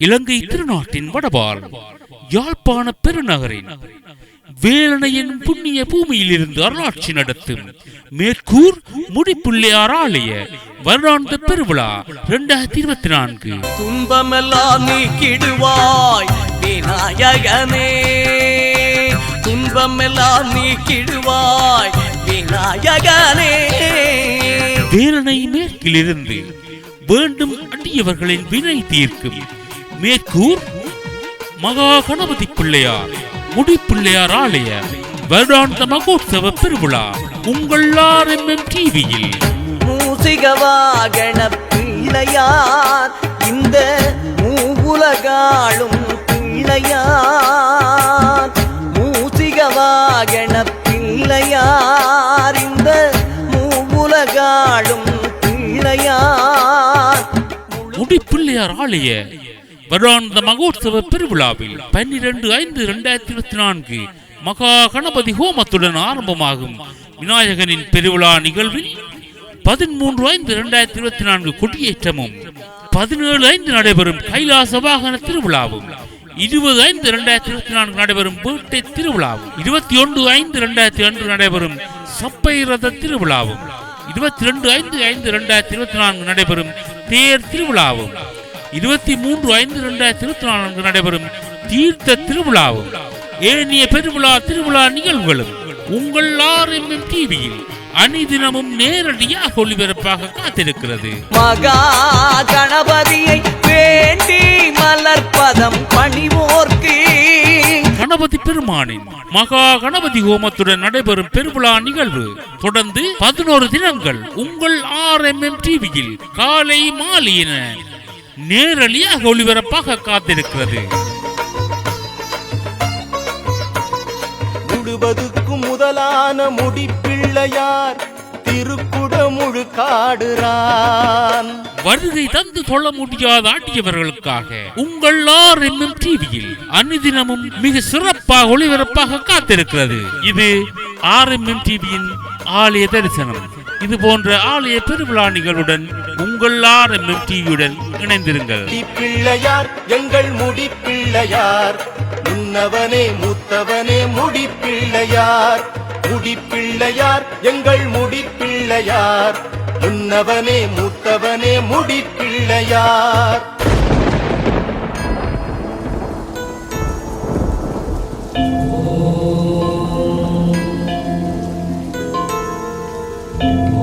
இலங்கை திருநாட்டின் வடபால் யாழ்ப்பாண பெருநகரின் வேலனையின் புண்ணிய பூமியில் இருந்து அருளாட்சி நடத்தும் மேற்கூர் முடிப்புள்ளையார் ஆலய வருடாந்த பெருவிழா இரண்டாயிரத்தி இருபத்தி நான்கு. துன்பமெல்லாம் நீக்கிடுவாய் விநாயகனே துன்பமெல்லாம் நீக்கிடுவாய் விநாயகனே வேலனை மேற்கிலிருந்து வேண்டும் அடியவர்களின் வினை தீர்க்கும் மேற்கூர் மகா கணபதி பிள்ளையார் முடிப்பிள்ளையார் ஆலய வருடாந்த மகோத்சவ பெருவிழா உங்கள் ஆர்எம்எம் டிவியில். மூசிகவாகண பிள்ளையார் இந்த மூவுலகாளும் பிள்ளையார் மூசிகவாகண பிள்ளையார் இந்த மூவுலகாளும் பிள்ளையார் முடிப்பிள்ளையார் ஆலய வருடாந்த மகோத்சவ பெருவிழாவில் பன்னிரண்டு ஐந்து இரண்டாயிரத்தி இருபத்தி நான்கு மகா கணபதி ஹோமத்துடன் ஆரம்பமாகும். விநாயகனின் பெருவிழா நிகழ்வில் பதிமூன்று ஐந்து இரண்டாயிரத்தி இருபத்தி நான்கு கொடியேற்றமும் பதினேழு ஐந்து நடைபெறும் கைலாச வாகன திருவிழாவும் இருபது ஐந்து இரண்டாயிரத்தி இருபத்தி நான்கு நடைபெறும் வேட்டை திருவிழாவும் இருபத்தி ஒன்று ஐந்து இரண்டாயிரத்தி அன்று நடைபெறும் சப்பை ரத திருவிழாவும் இருபத்தி ரெண்டு ஐந்து ஐந்து இரண்டாயிரத்தி இருபத்தி நான்கு நடைபெறும் தேர் திருவிழாவும் இருபத்தி மூன்று ஐந்து இரண்டாயிரத்தி இருபத்தி நான்கு நடைபெறும் தீர்த்த திருவிழாவும் ஏனைய பெருவிழா திருவிழா நிகழ்வுகளும் உங்கள் ஆர்எம்எம் டிவியில் அணிதினமும் நேரடியாக ஒளிபரப்பாக காத்திருக்கிறது. மகா கணபதியை வேண்டி மலர்பதம் பணிவோர்க்கு. கணபதி பெருமானின் மகா கணபதி ஹோமத்துடன் நடைபெறும் பெருவிழா நிகழ்வு தொடர்ந்து பதினோரு தினங்கள் உங்கள் ஆர்எம்எம் டிவியில் காலை மாலை என நேரடியாக ஒளிபரப்பாக காத்திருக்கிறது. முழுவதுக்கும் முதலான முடிப்பிள்ளையார் திருக்குடமுழு காடுறான் வருகை தந்து தொழ முடியாத ஆட்டியவர்களுக்காக உங்கள் ஆர்எம்எம் டிவியில் அனுதினமும் மிக சிறப்பாக ஒளிபரப்பாக காத்திருக்கிறது. இது ஆர்எம்எம் டிவியின் ஆலய தரிசனம். இது போன்ற ஆலய பெருவிழா நிகழ்வுடன் உங்கள் ஆர் எம் எம் டிவியுடன் இணைந்திருங்கள். பிள்ளையார் எங்கள் முடிப்பிள்ளையார் முன்னவனே மூத்தவனே முடிப்பிள்ளையார் எங்கள் முடிப்பிள்ளையார் முன்னவனே மூத்தவனே முடி Oh 嗡。